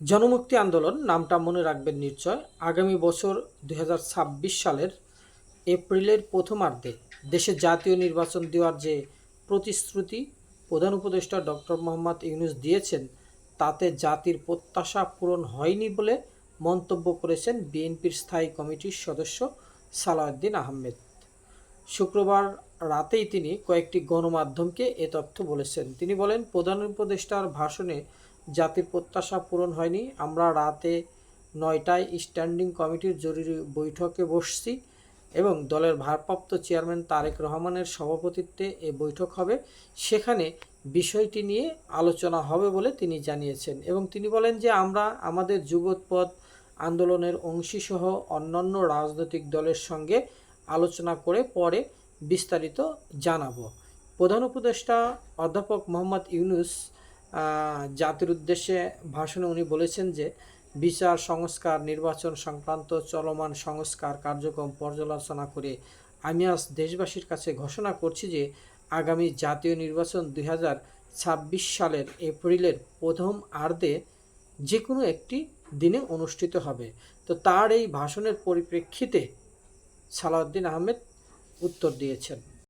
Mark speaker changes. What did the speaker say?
Speaker 1: জনমুক্তি আন্দোলন, নামটা মনে রাখবেন নিশ্চয়, আগামী বছর দুই হাজার ছাব্বিশ সালের এপ্রিলের প্রথমার্ধে দেশে জাতীয় নির্বাচন দেওয়ার যে প্রতিশ্রুতি প্রধান উপদেষ্টা ডক্টর মোহাম্মদ ইউনুস দিয়েছেন, তাতে জাতির প্রত্যাশা পূরণ হয়নি বলে মন্তব্য করেছেন বিএনপির স্থায়ী কমিটির সদস্য সালাউদ্দিন আহমেদ। শুক্রবার রাতেই তিনি কয়েকটি গণমাধ্যমকে এ তথ্য বলেছেন। তিনি বলেন, প্রধান উপদেষ্টার ভাষণে জাতির প্রত্যাশা পূরণ হয়নি। আমরা রাতে নয়টায় স্ট্যান্ডিং কমিটির জরুরি বৈঠকে বসছি এবং দলের ভারপ্রাপ্ত চেয়ারম্যান তারেক রহমানের সভাপতিত্বে এ বৈঠক হবে। সেখানে বিষয়টি নিয়ে আলোচনা হবে বলে তিনি জানিয়েছেন এবং তিনি বলেন যে আমরা আমাদের যুগোৎপদ আন্দোলনের অংশীসহ অন্যান্য রাজনৈতিক দলের সঙ্গে আলোচনা করে পরে বিস্তারিত জানাব। প্রধান উপদেষ্টা অধ্যাপক মোহাম্মদ ইউনুস জাতির উদ্দেশ্যে ভাষণে উনি বলেছেন যে, বিচার, সংস্কার, নির্বাচন সংক্রান্ত চলমান সংস্কার কার্যক্রম পর্যালোচনা করে আমি আজ দেশবাসীর কাছে ঘোষণা করছি যে, আগামী জাতীয় নির্বাচন দুই সালের এপ্রিলের প্রথম আর্ধে যে কোনো একটি দিনে অনুষ্ঠিত হবে। তো তার এই ভাষণের পরিপ্রেক্ষিতে সালাউদ্দিন আহমেদ উত্তর দিয়েছেন।